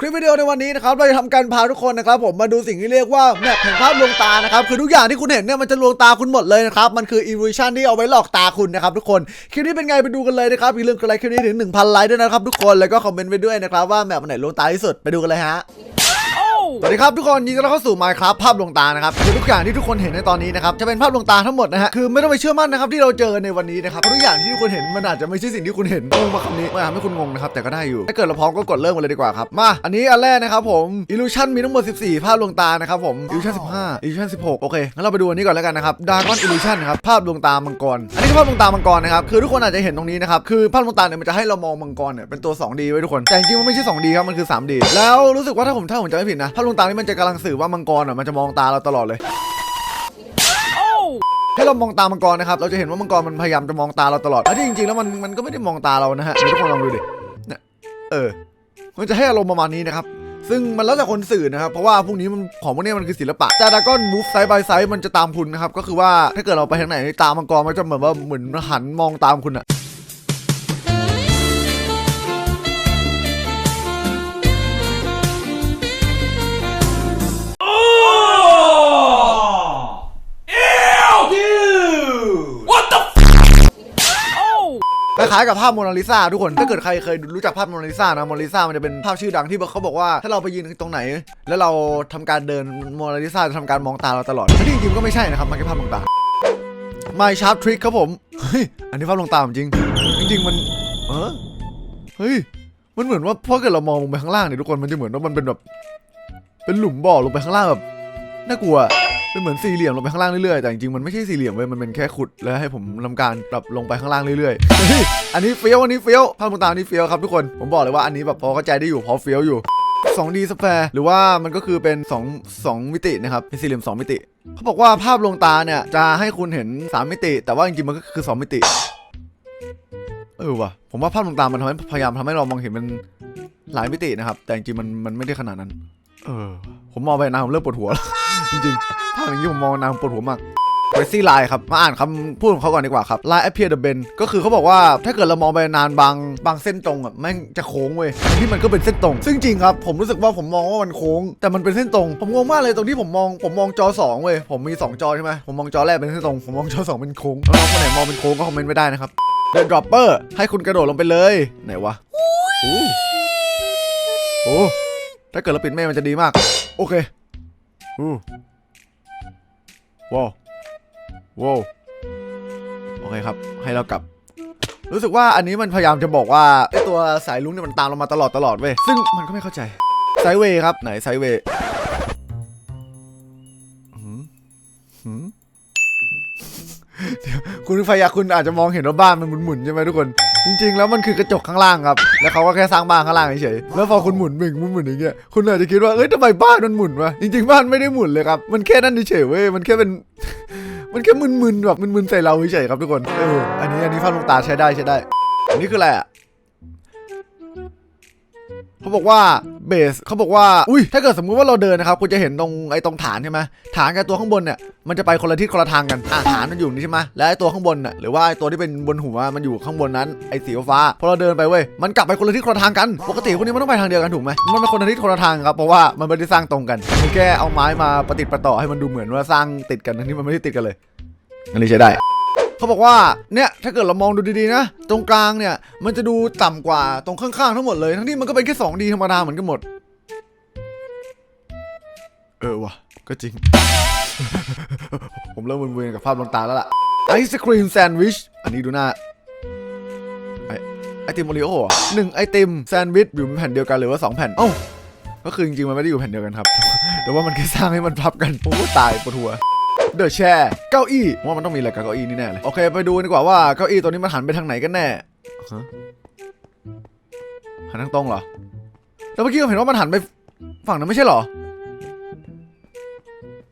คลิปวิดีโอในวันนี้นะครับเราจะทำการพาทุกคนนะครับผมมาดูสิ่งที่เรียกว่าแมปแห่งภาพลวงตานะครับคือทุกอย่างที่คุณเห็นเนี่ยมันจะลวงตาคุณหมดเลยนะครับมันคืออีวิชันที่เอาไว้หลอกตาคุณนะครับทุกคนคลิปนี้เป็นไงไปดูกันเลยนะครับอย่าลืมกดไลค์คลิปนี้ถึง 1,000 ไลค์ด้วยนะครับทุกคนแล้วก็คอมเมนต์ไปด้วยนะครับว่าแมปไหนลวงตาที่สุดไปดูกันเลยฮะ สวัสดีครับทุกคนยินดีต้อนรับเข้าสู่ Minecraft ภาพลวงตานะครับคือทุกอย่างที่ทุกคนเห็นในตอนนี้นะครับจะเป็นภาพลวงตาทั้งหมดนะฮะคือไม่ต้องไปเชื่อมั่นนะครับที่เราเจอในวันนี้นะครับเพราะทุกอย่างที่ทุกคนเห็นมันอาจจะไม่ใช่สิ่งที่คุณเห็นงงมาคำนี้ไม่ทำให้คุณงงนะครับแต่ก็ได้อยู่ถ้าเกิดเราพร้อมก็กดเริ่มกันเลยดีกว่าครับมาอันนี้อันแรกนะครับผม Illusion มีทั้งหมด 14 ภาพลวงตานะครับผม Illusion 15 Illusion 16โอเคงั้นเราไปดูอันนี้ก่อนแล้วกันนะครับ Dragon Illusion ครับภาพลวงตามังกรอันนี้คือภาพลวงตามังกรนะครับคือทุกคนอาจจะเห็นตรงนี้นะครับคือภาพลวงตาเนี่ยมันจะให้เรามองมังกรเนี่ยเป็นตัว 2D ไว้ทุกคนแต่จริงๆมันไม่ใช่ 2D ครับมันคือ 3D แล้วรู้สึกว่าถ้าผมถ้าผมจำไม่ผิดนะภาพลวงตานี่มันจะกำลังสื่อว่ามังกรอะมันจะมองตาเราตลอดเลยให้เรามองตามังกรนะครับ เราจะเห็นว่ามังกรมันพยายามจะมองตาเราตลอดแล้วที่จริงๆแล้วมันมันก็ไม่ได้มองตาเรานะฮะทุกคนลองดูดิเออ มันจะให้อารมณ์ประมาณนี้นะครับ ซึ่งมันแล้วแต่คนสื่อนะครับ เพราะว่าพวกนี้มันของพวกนี้มันคือศิลปะจาดากอนมูฟไซด์บายไซด์มันจะตามคุณนะครับ ก็คือว่าถ้าเกิดเราไปทางไหนตามมังกรมันจะเหมือนว่าเหมือนหันมองตามคุณอะ ล้ายๆกับภาพโมนาลิซาทุกคนถ้าเกิดใครเคยรู้จักภาพโมนาลิซานะโมนาลิซามันจะเป็นภาพชื่อดังที่เขาบอกว่าถ้าเราไปยืนตรงไหน แล้วเราทำการเดินโมนาลิซาจะทำการมองตาเราตลอดที่จริงๆก็ไม่ใช่นะครับมันแค่ภาพลวงตา My Sharp Trick ครับผมเฮ้ยอันนี้ภาพลวงตาจริง จริงๆมันเออเฮ้ยมันเหมือนว่าพอเกิดเรามองลงไปข้างล่างเนี่ยทุกคนมันจะเหมือนว่ามันเป็นแบบ เป็นหลุมบ่อลงไปข้างล่างแบบน่ากลัว เป็นเหมือนสี่เหลี่ยมลงไปข้างล่างเรื่อยๆ แต่จริงๆ มันไม่ใช่สี่เหลี่ยมเว้ย มันเป็นแค่ขุดแล้วให้ผมทำการปรับลงไปข้างล่างเรื่อยๆ อันนี้เฟี้ยว อันนี้เฟี้ยว ภาพลวงตาอันนี้เฟี้ยวครับทุกคน ผมบอกเลยว่าอันนี้แบบพอเข้าใจได้อยู่พอเฟี้ยวอยู่ 2D สแฟร์หรือว่ามันก็คือเป็น 2 2 มิตินะครับ เป็นสี่เหลี่ยม 2 มิติ เขาบอกว่าภาพลวงตาเนี่ยจะให้คุณเห็น 3 มิติ แต่ว่าจริงๆ มันก็คือ 2 มิติ เออว่ะ ผมว่าภาพลวงตา มันทำให้พยายามทำให้เรามองเห็นมันหลายมิตินะครับ แต่จริงๆ มันมันไม่ได้ขนาดนั้น เออ ผมมองไปนานผมเริ่มปวดหัวแล้ว จริงๆภาพอย่างนี้ผมมองนานผมปวดหัวมากเวซี่ไลน์ครับ มาอ่านคำพูดของเขาก่อนดีกว่าครับไลน์ appear the bend ก็คือเขาบอกว่าถ้าเกิดเรามองไปนานบางบางเส้นตรงอะแม่งจะโค้งเว้ยทั้งที่มันก็เป็นเส้นตรง ซึ่งจริงครับ ผมรู้สึกว่าผมมองว่ามันโค้ง แต่มันเป็นเส้นตรง ผมงงมากเลยตรงที่ผมมองผมมองจอสองเว้ยผมมีสองจอใช่ไหมผมมองจอแรกเป็นเส้นตรงผมมองจอสองเป็นโค้งน้องๆคนไหนมองเป็นโค้งก็คอมเมนต์ไว้ได้นะครับ The Dropper ให้คุณกระโดดลงไปเลยไหนวะโอ้โอ้ถ้าเกิดเราปิดเมฆมันจะดีมาก โอเค อู้ว้าวว้าวโอเคครับ ให้เรากลับ รู้สึกว่าอันนี้มันพยายามจะบอกว่าไอตัวสายลุ้งเนี่ยมันตามเรามาตลอดตลอดเว้ย ซึ่งมันก็ไม่เข้าใจ ไซเวย์ครับ ไหนไซเวย์หืมหืมเดี๋ยวคุณพยาคุณอาจจะมองเห็นว่าบ้านมันหมุนๆใช่ไหมทุกคน จริงๆ แล้วมันคือกระจกข้างล่างครับ แล้วเขาก็แค่สร้างบ้านข้างล่างเฉยๆแล้วพอคุณหมุนหมึงหมุนหมุนอย่างเงี้ยคุณอาจจะคิดว่าเอ้ยทำไมบ้านมันหมุนวะจริงๆบ้านไม่ได้หมุนเลยครับมันแค่นั่นเฉยเว้ยมันแค่เป็นมันแค่มึนๆแบบมึนๆใส่เราเฉยๆครับทุกคนเอออันนี้อันนี้ภาพลวงตาใช้ได้ใช้ได้อันนี้คืออะไรอะ เขาบอกว่าเบสเขาบอกว่าอุ้ยถ้าเกิดสมมุติว่าเราเดินนะครับคุณจะเห็นตรงไอ้ตรงฐานใช่ไหมฐานกับตัวข้างบนเนี่ยมันจะไปคนละทิศคนละทางกันอะฐานมันอยู่นี่ใช่ไหมแล้วไอ้ตัวข้างบนน่ะหรือว่าไอ้ตัวที่เป็นบนหัวมันอยู่ข้างบนนั้นไอ้สีฟ้าพอเราเดินไปเว้ยมันกลับไปคนละทิศคนละทางกัน ปกติพวกนี้มันต้องไปทางเดียวกันถูกไหมมันเป็นคนละทิศคนละทางครับเพราะว่ามันไม่ได้สร้างตรงกันมันแค่เอาไม้มาประติดประต่อให้มันดูเหมือนว่าสร้างติดกันทั้งที่มันไม่ได้ติดกันเลยอันนี้ใช้ได้ เขาบอกว่าเนี่ยถ้าเกิดเรามองดูดีๆนะ ตรงกลางเนี่ยมันจะดูต่ำกว่าตรงข้างๆทั้งหมดเลย ทั้งที่มันก็เป็นแค่ 2D ธรรมดาเหมือนกันหมด เออวะก็จริง ผมเริ่มมึนๆกับภาพลวงตาแล้วล่ะไอศครีมแซนด์วิชอันนี้ดูหน้าไอไอติมโอรีโอหนึ่งไอติมแซนด์วิชอยู่ในแผ่นเดียวกันหรือว่าสองแผ่นเอ้าก็คือจริงๆมันไม่ได้อยู่แผ่นเดียวกันครับ แต่ว่ามันแค่สร้างให้มันพับกันโอ้ตายปวดหัว เดอะแชร์เก้าอี้ผมว่ามันต้องมีอะไรกับเก้าอี้นี่แน่เลย โอเค ไปดูดีกว่าว่าเก้าอี้ตัวนี้มันหันไปทางไหนกันแน่ฮะหันทางตรงเหรอ แล้วเมื่อกี้ผมเห็นว่ามันหันไปฝั่งนั้นไม่ใช่เหรอ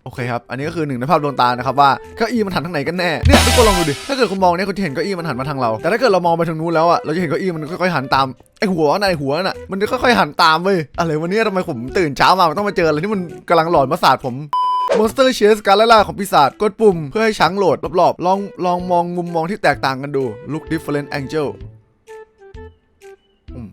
โอเคครับ อันนี้ก็คือหนึ่งในภาพดวงตานะครับว่าเก้าอี้มันหันทางไหนกันแน่ เนี่ยทุกคนลองดูดิ ถ้าเกิดคุณมองเนี่ยคุณจะเห็นเก้าอี้มันหันมาทางเรา แต่ถ้าเกิดเรามองไปทางนู้นแล้วอะเราจะเห็นเก้าอี้มันค่อยๆหันตาม ไอหัวน่ะไอหัวน่ะ มันจะค่อยๆหันตามเว้ย อะไรวันนี้ทำไมผมตื่นเช้ามามันต้องมาเจออะไรที่มันกำลังหลอนประสาทผม Monster Chase การไล่ล่าของปีศาจกดปุ่มเพื่อให้ช้างโหลดรอบๆ ลองลองมองมุมมองที่แตกต่างกันดู Look different angle อืม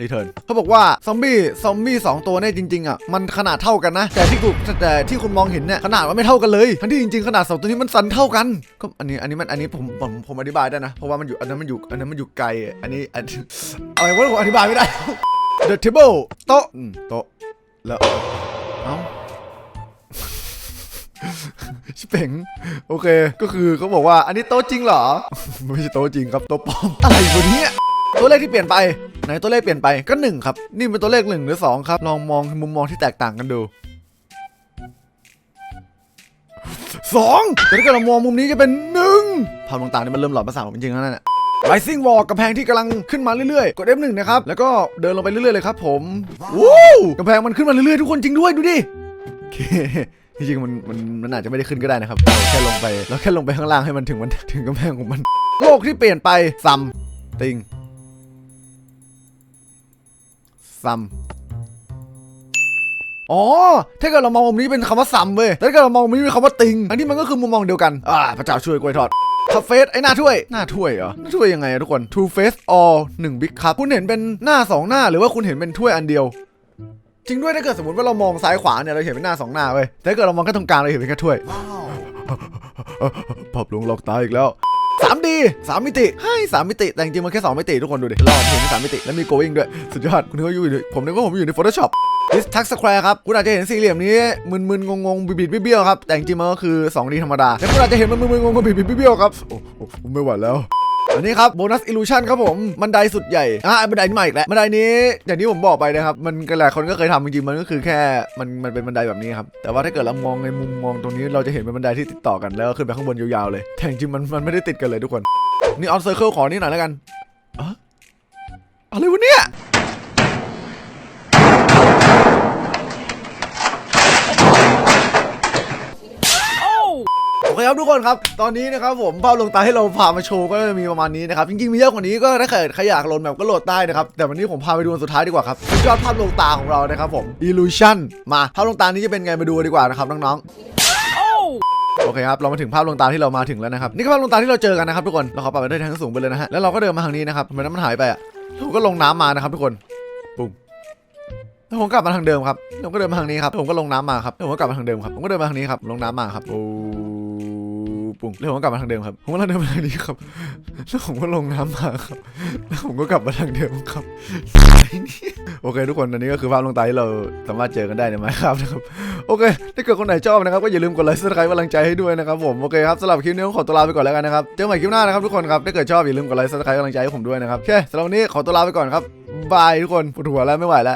รีเทิร์นเขาบอกว่าซอมบี้ซอมบี้สองตัวเนี่ยจริงๆอะมันขนาดเท่ากันนะ แต่ที่กูแต่ที่คุณมองเห็นเนี่ยขนาดมันไม่เท่ากันเลยทั้งที่จริงๆขนาดสองตัวนี้มันสันเท่ากันก็อันนี้อันนี้มันอันนี้ผมผมผมอธิบายได้นะ เพราะว่ามันอยู่อันนั้นมันอยู่อันนั้นมันอยู่ไกลอันนี้อันอะไรวะผมอธิบายไม่ได้ The table โต๊ะโต๊ะ แล้วเอ้าชิเป่งโอเค ก็คือเขาบอกว่าอันนี้โต๊ะจริงเหรอ ไม่ใช่โต๊ะจริงครับโต๊ะปลอมอะไรวะเนี่ยตัวเลขที่เปลี่ยนไปไหนตัวเลขเปลี่ยนไปก็หนึ่งครับ นี่เป็นตัวเลขหนึ่งหรือสองครับ ลองมองมุมมองที่แตกต่างกันดูสองแต่ถ้าเกิดเรามองมุมนี้จะเป็นหนึ่งภาพต่างๆนี่มันเริ่มหลอนประสาทผมจริงๆแล้วเนี่ย Rising Wall กำแพงที่กำลังขึ้นมาเรื่อยๆ กด F1 นะครับ แล้วก็เดินลงไปเรื่อยๆเลยครับผมวู้กำแพงมันขึ้นมาเรื่อยๆ ทุกคนจริงด้วยดูดิโอเคจริงๆมันมันมันอาจจะไม่ได้ขึ้นก็ได้นะครับเราแค่ลงไปเราแค่ลงไปข้างล่างให้มันถึงมันถึงกำแพงของมัน โลกที่เปลี่ยนไปซัมติงซัมอ๋อ ถ้าเกิดเรามองมุมนี้เป็นคำว่าซัมเว้ยแต่ถ้าเกิดเรามองมุมนี้เป็นคำว่าติงอันนี้มันก็คือมุมมองเดียวกัน อ่า พระเจ้าช่วยกล้วยทอด คัพเฟสไอ้หน้าถ้วย หน้าถ้วยเหรอ หน้าถ้วยยังไงอะทุกคน Two Face All 1 Big Cup คุณเห็นเป็นหน้า 2 หน้า หรือว่าคุณเห็นเป็นถ้วยอันเดียว จริงด้วยถ้าเกิดสมมติว่าเรามองซ้ายขวาเนี่ยเราเห็นเป็นหน้าสองหน้าเว้ยแต่ถ้าเกิดเรามองแค่ตรงกลางเราเห็นเป็นแค่ถ้วยปรับลงหลอกตาอีกแล้ว 3D 3มิติให้3มิติ แต่จริงมันแค่ 2 มิติ ทุกคนดูดิรอบเห็นเป็น3มิติ แล้วมี going ด้วย สุดยอด คุณนึกว่าอยู่ผมนึกว่าผมอยู่ใน Photoshop This Tax Square ครับ คุณอาจจะเห็นสี่เหลี่ยมนี้ มึนๆ งงๆ บิดๆเบี้ยวๆครับ แต่จริงมันก็คือ 2D ธรรมดาแต่คุณอาจจะเห็นมันมึนๆ งงๆ บิดๆเบี้ยวๆครับ โอ้ผมไม่ไหวแล้ว อันนี้ครับโบนัสอิลูชันครับผมบันไดสุดใหญ่อะบันไดนี้ใหม่อีกแล้วบันไดนี้อย่างที่ผมบอกไปนะครับมันก็หลายคนก็เคยทำจริงๆมันก็คือแค่มันมันเป็นบันไดแบบนี้ครับแต่ว่าถ้าเกิดเรามองในมุมมองตรงนี้เราจะเห็นเป็นบันไดที่ติดต่อกันแล้วขึ้นไปข้างบนยาวๆเลยแต่จริงมันมันไม่ได้ติดกันเลยทุกคนนี่ออนเซอร์เคิลขอนี่หน่อยแล้วกันอะอะไรวะเนี่ย โอเครับทุกคนครับ ตอนนี้นะครับผมภาพลงตาให้เราพามาโชว์ก็จะมีประมาณนี้นะครับจริงๆมีเยอะกว่านี้ก็ถ้าเกิดใครอยากโหลดแบบก็โหลดได้นะครับแต่วันนี้ผมพาไปดูอันสุดท้ายดีกว่าครับยอดภาพลงตาของเรานะครับผม Illusion มาภาพลงตานี้จะเป็นไงมาดูดีกว่านะครับน้องๆโอเคครับ เรามาถึงภาพลงตาที่เรามาถึงแล้วนะครับ นี่คือภาพลงตาที่เราเจอกันนะครับทุกคน เราขอปรับไปได้ทางสูงไปเลยนะฮะ แล้วเราก็เดินมาทางนี้นะครับทำไมน้ำมันหายไปอะเราก็ลงน้ำมานะครับทุกคน ปุ๊บแล้วผมกลับมาทางเดิมครับผมก็เดินมาทางนี้ครับผมก็ลงน้ำมาครับผมก็กลับมาทางเดิมครับผมก็เดินมาทางนี้ครับ ลงน้ำมาครับโอ้ ปุ่งแล้วผมก็กลับมาทางเดิมครับผมก็เดินมาทางนี้ครับแล้วผมก็ลงน้ำมาครับแล้วผมก็กลับมาทางเดิมครับโอเคทุกคนอันนี้ก็คือภาพลงตาที่เราสามารถเจอกันได้ในไมค์ครับนะครับโอเค ถ้าเกิดคนไหนชอบนะครับก็อย่าลืมกดไลค์ซับสไครต์กำลังใจให้ด้วยนะครับผมโอเคครับสำหรับคลิปนี้ผมขอตัวลาไปก่อนแล้วกันนะครับเจอกันใหม่คลิปหน้านะครับทุกคนครับถ้าเกิดชอบอย่าลืมกดไลค์ซับสไครต์กำลังใจให้ผมด้วยนะครับโอเคสำหรับวันนี้ขอตัวลาไปก่อนครับบายทุกคนปวดหัวแล้วไม่ไหวแล้ว